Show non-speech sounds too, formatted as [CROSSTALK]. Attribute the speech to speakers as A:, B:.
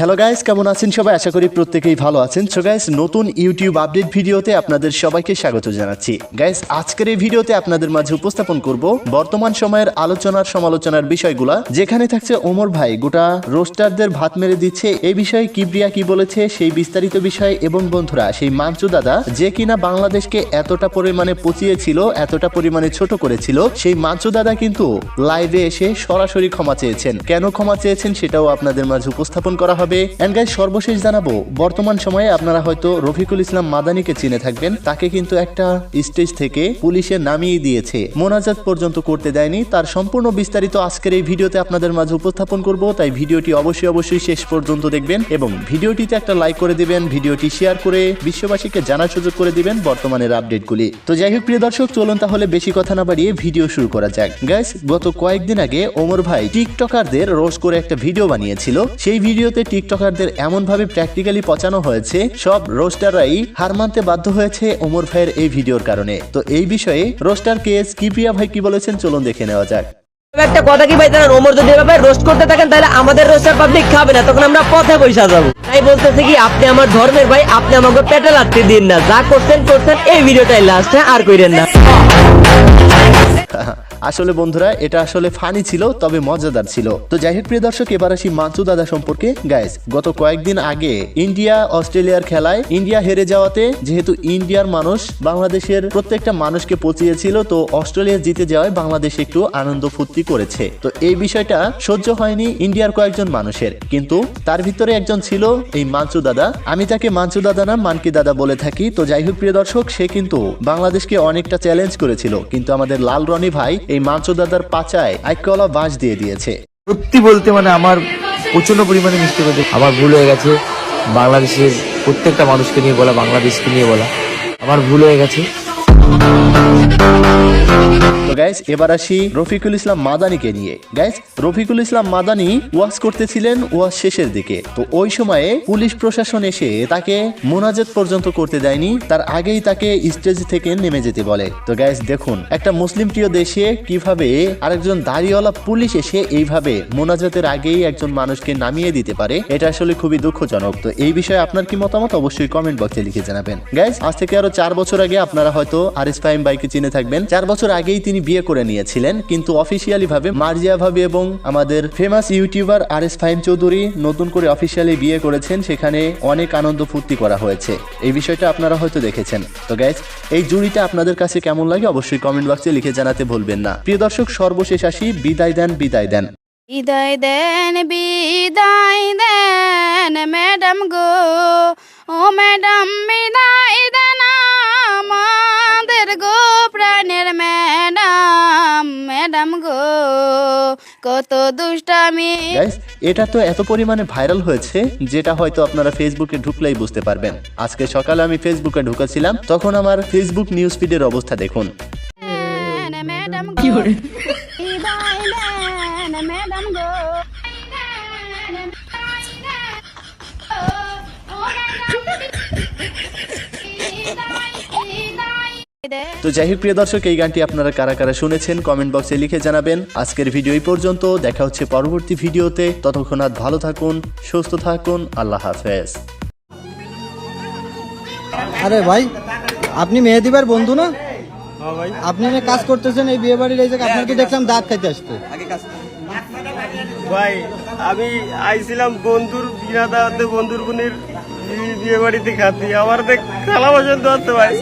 A: Hello guys কেমন আছেন সবাই? আশা করি প্রত্যেকেই ভালো আছেন। সো গাইস নতুন ইউটিউব আপডেট ভিডিওতে আপনাদের সবাইকে স্বাগত জানাচ্ছি। গাইস আজকের এই ভিডিওতে আপনাদের মাঝে উপস্থাপন করব বর্তমান সময়ের আলোচনার সমালোচনার বিষয়গুলা। যেখানে থাকছে ওমর ভাই, গোটা রোস্টারদের ভাত মেরে দিচ্ছে। এই বিষয়ে কিবরিয়া কি বলেছে, সেই বিস্তারিত বিষয় এবং বন্ধুরা, সেই মাঞ্চু দাদা, যে কিনা বাংলাদেশকে এতটা পরিমাণে পচিয়েছিল, এতটা পরিমাণে ছোট করেছিল, সেই মাঞ্চু দাদা কিন্তু লাইভে এসে সরাসরি ক্ষমা চেয়েছেন। কেন ক্ষমা চেয়েছেন সেটাও আপনাদের মাঝে উপস্থাপন করা হবে। এন্ড গাইস সর্বশেষ জানাব, বর্তমান সময়ে আপনারা হয়তো রফিকুল ইসলাম মাদানিকে চিনে থাকবেন। তাকে কিন্তু একটা স্টেজ থেকে পুলিশে নামিয়ে দিয়েছে। মোনাজাত পর্যন্ত করতে দেয়নি। তার সম্পূর্ণ বিস্তারিত আজকের এই ভিডিওতে আপনাদের মাঝে উপস্থাপন করব। তাই ভিডিওটি অবশ্যই অবশ্যই শেষ পর্যন্ত দেখবেন এবং ভিডিওটিতে একটা লাইক করে দিবেন, ভিডিওটি শেয়ার করে বিশ্ববাসীকে জানার সুযোগ করে দিবেন বর্তমানের আপডেটগুলি। তো যাই হোক, প্রিয় দর্শক, চলুন তাহলে বেশি কথা না বাড়িয়ে ভিডিও শুরু করা যাক। গাইস গত কয়েকদিন আগে ওমর ভাই টিকটকারদের রোজ করে একটা ভিডিও বানিয়েছিল। সেই ভিডিওতে টিকটকারদের এমন ভাবে প্র্যাকটিক্যালি পচানো হয়েছে সব রোস্টাররাই হার মানতে বাধ্য হয়েছে ওমর ভাইয়ের এই ভিডিওর কারণে। তো এই বিষয়ে রোস্টার কেস কিপ্রিয়া ভাই কি বলেছেন চলুন দেখে নেওয়া যাক।
B: একটা কথা কি ভাই তারা ওমর যদি এভাবে রোস্ট করতে থাকেন তাহলে আমাদের রোস্টার পাবলিক খাবে না তখন আমরা পথে বৈশা যাব। তাই বলতেছে কি আপনি আমার ধর্মের ভাই আপনি আমাকে পেটে লাগতে দিন না। যা করছেন করছেন এই ভিডিওটাই লাস্ট আর কইরেন না। [LAUGHS]
A: আসলে বন্ধুরা, এটা আসলে ফানি ছিল, তবে মজাদার ছিল। তো যাই হোক, প্রিয় দর্শক, এবার আসি মানসু দাদা সম্পর্কে। গাইস গত কয়েকদিন আগে ইন্ডিয়া, অস্ট্রেলিয়ার খেলায় ইন্ডিয়া হেরে যাওয়াতে যেহেতু ইন্ডিয়ার মানুষ বাংলাদেশের প্রত্যেকটা মানুষকে পচিয়েছিল, তো অস্ট্রেলিয়া জিতে যাওয়ায় বাংলাদেশ একটু আনন্দ ফুর্তি করেছে। তো এই বিষয়টা সহ্য হয়নি ইন্ডিয়ার কয়েকজন মানুষের, কিন্তু তার ভিতরে একজন ছিল এই মানসু দাদা। আমি তাকে মানসু দাদা না মানকি দাদা বলে থাকি। তো যাই হোক, প্রিয় দর্শক, সে কিন্তু বাংলাদেশকে অনেকটা চ্যালেঞ্জ করেছিল, কিন্তু আমাদের লাল রনি ভাই এই মাছ দাদার পাচায় আইকলা বাঁশ দিয়ে দিয়েছে।
C: সত্যি বলতে মানে আমার প্রচণ্ড পরিমাণে মিষ্টি করে আমার ভুল হয়ে গেছে। বাংলাদেশের প্রত্যেকটা মানুষকে নিয়ে বলা, বাংলাদেশকে নিয়ে বলা। আমার ভুল হয়ে গেছে।
A: এবার আসি রফিকুল ইসলাম মাদানিকে নিয়ে। গাইস রফিকুল ইসলাম মাদানি ওয়াজ করতেছিলেন ওয়াজ শেষের দিকে। তো ওই সময়ে পুলিশ প্রশাসন এসে তাকে মোনাজাত পর্যন্ত করতে দেয়নি। তার আগেই তাকে স্টেজ থেকে নেমে যেতে বলে। তো দেখুন, একটা মুসলিম প্রিয় দেশে কীভাবে আরেকজন দাড়িওয়ালা পুলিশ এসে এইভাবে মোনাজাতের আগেই একজন মানুষকে নামিয়ে দিতে পারে, এটা আসলে খুবই দুঃখজনক। তো এই বিষয়ে আপনার কি মতামত? অবশ্যই কমেন্ট বক্সে লিখে জানাবেন। গাইস আজ থেকে আরও চার বছর আগে আপনারা হয়তো আরিস ফাহিম বাইকে চিনে থাকবেন। চার বছর আগেই তিনি বিয়ে করে নিয়েছিলেন, কিন্তু অফিসিয়ালি ভাবে মার্জিয়া ভাবে এবং আমাদের famous YouTuber R S Fahim Chowdhury নতুন করে অফিসিয়ালি বিয়ে করেছেন, সেখানে অনেক আনন্দ ফুর্তি করা হয়েছে। এই বিষয়টা আপনারা হয়তো দেখেছেন। তো গাইস এই জুড়িটা আপনাদের কাছে কেমন লাগে অবশ্যই কমেন্ট বক্সে লিখে জানাতে ভুলবেন না। প্রিয় দর্শক, সর্বশেষ আসি, বিদায় দেন বিদায় দেন।
D: বিদায় দেন বিদায় দেন ম্যাডাম গো, ও ম্যাডাম বিদায় ম্যাডাম গো কত দুষ্টামি।
A: এটা তো এত পরিমাণে ভাইরাল হয়েছে যেটা হয়তো আপনারা ফেসবুকে ঢুকলেই বুঝতে পারবেন। আজকে সকালে আমি ফেসবুকে ঢুকেছিলাম তখন আমার ফেসবুক নিউজ ফিডের অবস্থা দেখুন।
D: ম্যাডাম গো ম্যাডাম গো
A: তো যাই হোক প্রিয় দর্শক এই গানটি আপনারা কারা কারা শুনেছেন কমেন্ট বক্সে লিখে জানাবেন। আজকের ভিডিও এই পর্যন্ত। দেখা হচ্ছে পরবর্তী ভিডিওতে। ততক্ষণ আর ভালো থাকুন সুস্থ থাকুন। আল্লাহ হাফেজ।
E: আরে ভাই আপনি মেহেদিবার বন্ধু না? আপনি এখানে কাজ করতেছেন এই বিয়ে বাড়ির এই আপনার তো দেখলাম দাঁত খাইতে আসতে
F: ভাই আমি আইছিলাম বন্ধুর বিনা দাওয়াতে বন্ধুর বোনের বিয়ে বাড়িতে খাতি আমার দেখ খেলা পর্যন্ত আছে ভাই